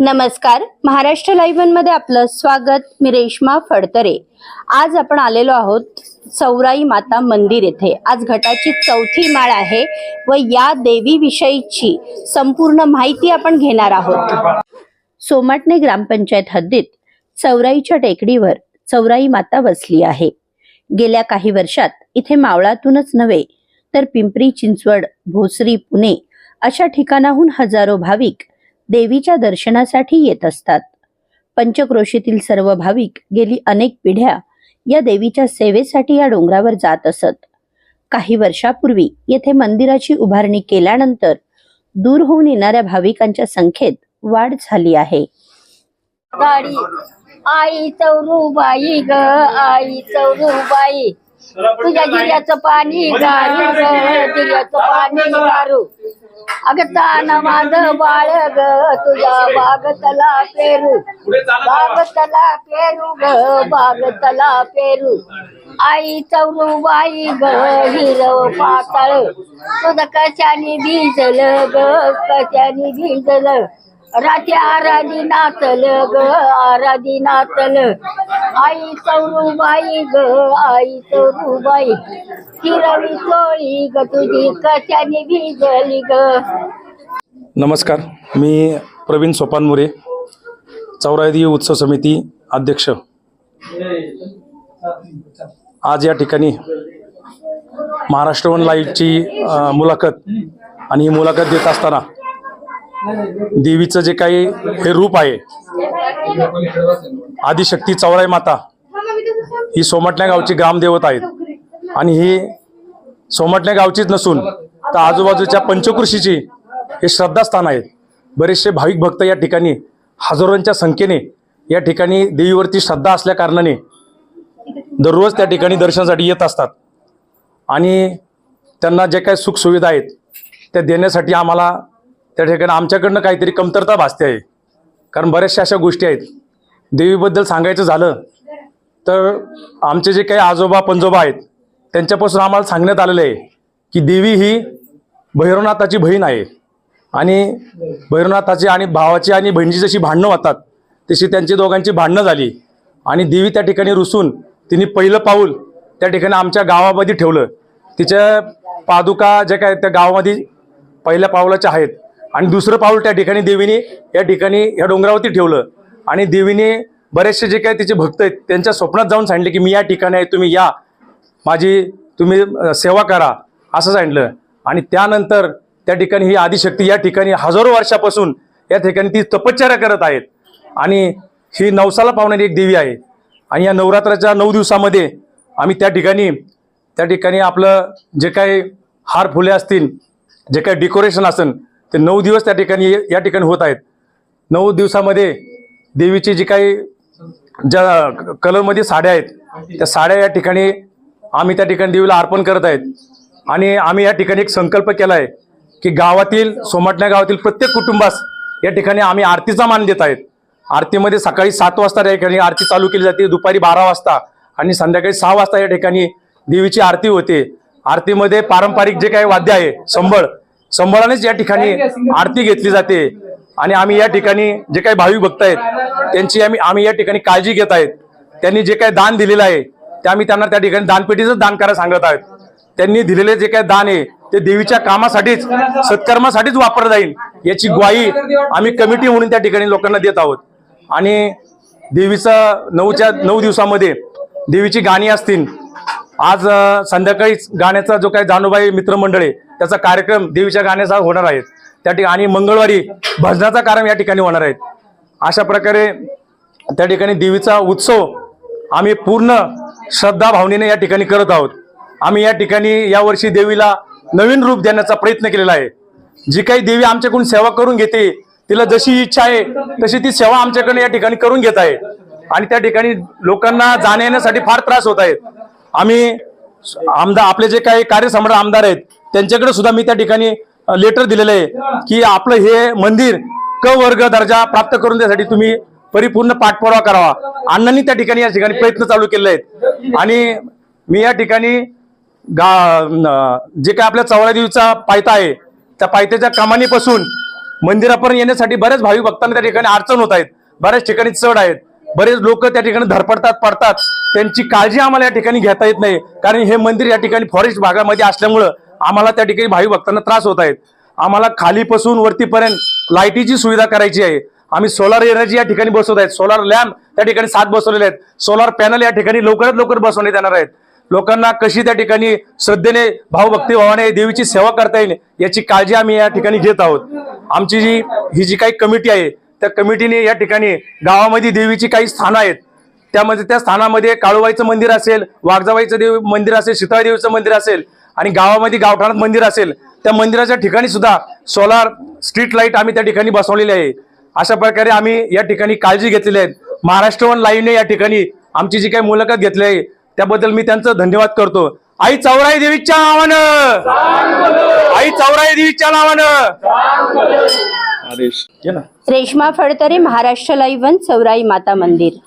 नमस्कार. महाराष्ट्र लाईव्हमध्ये आपलं स्वागत. मी रेश्मा फडतरे. आज आपण आलेलो आहोत चौराई माता मंदिर येथे. आज घटाची चौथी माळ आहे व या देवी विषयीची संपूर्ण माहिती आपण घेणार आहोत. सोमाटणे ग्रामपंचायत हद्दीत चौराईच्या टेकडीवर चौराई माता वसली आहे. गेल्या काही वर्षात इथे मावळातूनच नव्हे तर पिंपरी चिंचवड भोसरी पुणे अशा ठिकाणाहून हजारो भाविक देवीच्या दर्शनासाठी येत असतात. पंचक्रोशीतील सर्व भाविक गेली अनेक पिढ्या या देवीच्या सेवेसाठी या डोंगरावर जात असत. काही वर्षापूर्वी येथे मंदिराची उभारणी केल्यानंतर दूर होऊन येणाऱ्या भाविकांच्या संख्येत वाढ झाली आहे. गाडी आई चौरूबाई ग आई चौरूबाई. तुझ्या जिऱ्याचं पाणी गारू ग जिऱ्याचं पाणी गारू. अगं तान माझं बाळ ग तुझ्या बागतला पेरू. बागतला पेरू ग बागतला पेरू. आई चौरूबाई ग हिरव पातळ. तुझं कशाने भिजल ग कशाने भिजल. रात्री आराधी नाचल ग आराधी नाचल आई चौरूबाई ग आई चौरूबाई हिरवी सोळी ग तुझी कशाने भिजली ग? नमस्कार मी प्रवीण सोपानमुरे चौरायदी उत्सव समिती अध्यक्ष. आज या ठिकाणी महाराष्ट्र वन लाईव्हची मुलाखत आणि ही मुलाखत देत असताना देवीचं जे काही हे रूप आहे आदिशक्ती चौराई माता ही सोमटण्या गावची ग्रामदेवत आहेत. आणि ही सोमटण्या गावचीच नसून तर आजूबाजूच्या पंचकृषीची हे श्रद्धास्थान आहेत. बरेचसे भाविक भक्त या ठिकाणी हजारोंच्या संख्येने या ठिकाणी देवीवरती श्रद्धा असल्या कारणाने दररोज त्या ठिकाणी दर्शनासाठी येत असतात. आणि त्यांना जे काही सुखसुविधा आहेत त्या देण्यासाठी आम्हाला त्या ठिकाणी आमच्याकडनं काहीतरी कमतरता भासते आहे. कारण बऱ्याचशा अशा गोष्टी आहेत. देवीबद्दल सांगायचं झालं तर आमचे जे काही आजोबा पंजोबा आहेत त्यांच्यापासून आम्हाला सांगण्यात आलेलं आहे की देवी ही भैरवनाथाची बहीण आहे. आणि भैरवनाथाची आणि भावाची आणि बहिणीची जशी भांडणं होतात तशी त्यांची दोघांची भांडणं झाली. आणि देवी त्या ठिकाणी रुसून तिने पहिलं पाऊल त्या ठिकाणी आमच्या गावामध्ये ठेवलं. तिच्या पादुका ज्या काय त्या गावामध्ये पहिल्या पावलाच्या आहेत आणि दुसरं पाऊल त्या ठिकाणी देवीने या ठिकाणी या डोंगरावरती ठेवलं. आणि देवीने बरेचसे जे काही तिचे भक्त आहेत त्यांच्या स्वप्नात जाऊन सांगितले की मी या ठिकाणी आहे तुम्ही या. माझी तुम्ही सेवा करा असं सांगितलं. आणि त्यानंतर त्या ठिकाणी ही आदिशक्ती या ठिकाणी हजारो वर्षापासून या ठिकाणी ती तपश्चर्या करत आहेत. आणि ही नवसाला पावणारी एक देवी आहे. आणि या नवरात्राच्या नऊ दिवसामध्ये आम्ही त्या ठिकाणी त्या ठिकाणी आपलं जे काही हार फुले असतील जे काही डेकोरेशन असेल ते नऊ दिवस त्या ठिकाणी या ठिकाणी होत आहेत. नऊ दिवसामध्ये देवीची जी काही ज्या कलरमध्ये साड्या आहेत त्या साड्या या ठिकाणी आम्ही त्या ठिकाणी देवीला अर्पण करत आहेत. आणि आम्ही या ठिकाणी एक संकल्प केला आहे की गावातील सोमाटण्या गावातील प्रत्येक कुटुंबास या ठिकाणी आम्ही आरतीचा मान देत आहेत. आरतीमध्ये सकाळी सात वाजता या ठिकाणी आरती चालू केली जाते दुपारी बारा वाजता आणि संध्याकाळी सहा वाजता या ठिकाणी देवीची आरती होते. आरतीमध्ये पारंपरिक जे काही वाद्य आहे संबळ संबळानेच या ठिकाणी आरती घेतली जाते. आणि आम्ही या ठिकाणी जे काही भाविक भक्त आहेत त्यांची आम्ही आम्ही या ठिकाणी काळजी घेत आहेत. त्यांनी जे काही दान दिलेलं आहे ते आम्ही त्यांना त्या ठिकाणी दानपेटीचंच दान करायला सांगत आहेत. त्यांनी दिलेले जे काही दान आहे ते देवीच्या कामासाठीच सत्कर्मासाठीच वापरलं जाईल याची ग्वाही आम्ही कमिटी म्हणून त्या ठिकाणी लोकांना देत आहोत. आणि देवीचं नऊच्या नऊ दिवसामध्ये देवीची गाणी असतील आज संध्याकाळीच गाण्याचा जो काही जानूबाई मित्रमंडळ आहे त्याचा कार्यक्रम देवीच्या गाण्याचा होणार आहे. त्या ठिकाणी आणि मंगळवारी भजनाचा कार्यक्रम या ठिकाणी होणार आहेत अशा प्रकारे त्या ठिकाणी देवीचा उत्सव आम्ही पूर्ण श्रद्धा भावनेने या ठिकाणी करत आहोत. आम्ही या ठिकाणी यावर्षी देवीला नवीन रूप देण्याचा प्रयत्न केलेला आहे. जी काही देवी आमच्याकडून सेवा करून घेते तिला जशी इच्छा आहे तशी ती सेवा आमच्याकडे या ठिकाणी करून घेत आहे. आणि त्या ठिकाणी लोकांना जाण्या येण्यासाठी फार त्रास होत आहेत. आम्ही आमदार आपले जे काही कार्यसम्राट आमदार आहेत त्यांच्याकडे सुद्धा मी त्या ठिकाणी लेटर दिलेलं आहे की आपलं हे मंदिर क वर्ग दर्जा प्राप्त करून देण्यासाठी तुम्ही परिपूर्ण पाठपुरावा करावा. अण्णांनी त्या ठिकाणी या ठिकाणी प्रयत्न चालू केले आहेत. आणि मी या ठिकाणी गा जे काय आपल्या चौऱ्या देवीचा पायथा आहे त्या पायथ्याच्या कामानीपासून मंदिरापर्यंत येण्यासाठी बऱ्याच भाविक भक्तांना त्या ठिकाणी अडचण होत आहेत. बऱ्याच ठिकाणी चढ आहेत. बरेच लोक त्या ठिकाणी धडपडतात पडतात. त्यांची काळजी आम्हाला या ठिकाणी घेता येत नाही. कारण हे मंदिर या ठिकाणी फॉरेस्ट भागामध्ये असल्यामुळं आम्हाला त्या ठिकाणी भावी भक्तांना त्रास होत आहेत. आम्हाला खालीपासून वरतीपर्यंत लाईटीची सुविधा करायची आहे. आम्ही सोलार एनर्जी या ठिकाणी बसवत आहेत. सोलार लॅम्प त्या ठिकाणी सात बसवलेले आहेत. सोलार पॅनल या ठिकाणी लवकरात लवकर बसवण्यात येणार आहेत. लोकांना कशी त्या ठिकाणी श्रद्धेने भावभक्ती भावाने देवीची सेवा करता येईल याची काळजी आम्ही या ठिकाणी घेत आहोत. आमची जी ही जी काही कमिटी आहे त्या कमिटीने या ठिकाणी गावामध्ये देवीची काही स्थानं आहेत. त्यामध्ये त्या स्थानामध्ये काळूबाईचं मंदिर असेल वाघजाबाईचं देव मंदिर असेल सीताळी देवीचं मंदिर असेल आणि गावामध्ये गावठाणात मंदिर असेल त्या मंदिराच्या ठिकाणी सुद्धा सोलार स्ट्रीट लाइट आम्ही त्या ठिकाणी बसवलेले आहे. अशा प्रकारे आम्ही या ठिकाणी काळजी घेतलेली आहे. महाराष्ट्र वन लाईव्हने या ठिकाणी आमची जी काही मुलाखत घेतली आहे त्याबद्दल मी त्यांचं धन्यवाद करतो. आई चौराई देवीच्या नावानं! आई चौराई देवीच्या नावानं! आदेश. ये ना. रेश्मा फडतरे महाराष्ट्र लाईव्ह वन चौराई माता मंदिर.